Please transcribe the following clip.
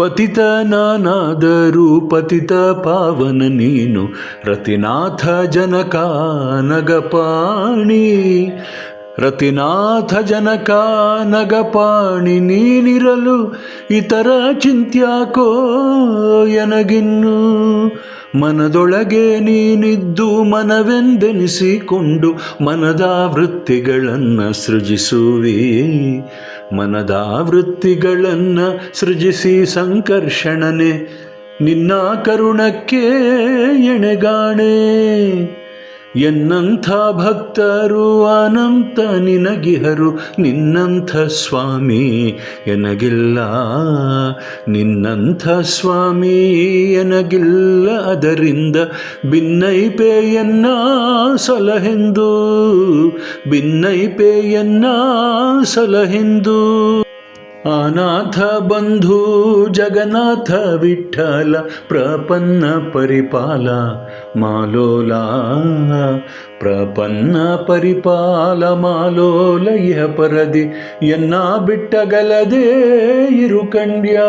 ಪತಿತ ನಾನಾದರೂ ಪತಿತ ಪಾವನ ನೀನು. ರತಿನಾಥ ಜನಕ ನಗಪಾಣಿ ರತಿನಾಥ ಜನಕ ನಗಪಾಣಿ ನೀನಿರಲು ಇತರ ಚಿಂತ್ಯಾಕೋ ಎನಗಿನ್ನು. ಮನದೊಳಗೆ ನೀನಿದ್ದು ಮನವೆಂದೆನಿಸಿಕೊಂಡು ಮನದ ವೃತ್ತಿಗಳನ್ನು ಸೃಜಿಸುವಿ. ಮನದ ವೃತ್ತಿಗಳನ್ನು ಸೃಜಿಸಿ ಸಂಕರ್ಷಣನೆ. ನಿನ್ನ ಕರುಣಕ್ಕೆ ಎಣೆಗಾಣೆ. ಎನ್ನಂಥ ಭಕ್ತರು ಅನಂತ ನಿನಗಿಹರು. ನಿನ್ನಂಥ ಸ್ವಾಮಿ ಎನಗಿಲ್ಲ. ನಿನ್ನಂಥ ಸ್ವಾಮಿ ಎನಗಿಲ್ಲ. ಅದರಿಂದ ಭಿನ್ನೈಪೆಯನ್ನ ಸಲಹೆಂದು. ಭಿನ್ನೈಪೆಯನ್ನ ಸಲಹೆಂದು. ಅನಾಥ ಬಂಧು ಜಗನ್ನಾಥ ವಿಠಲ, ಪ್ರಪನ್ನ ಪರಿಪಾಲ, ಮಾಲೋಲ, ಪ್ರಪನ್ನ ಪರಿಪಾಲ ಮಾಲೋಲ ಇಹ ಪರದಿ, ಎನ್ನ ಬಿಟ್ಟಗಲದೇ ಇರು ಕಂಡ್ಯ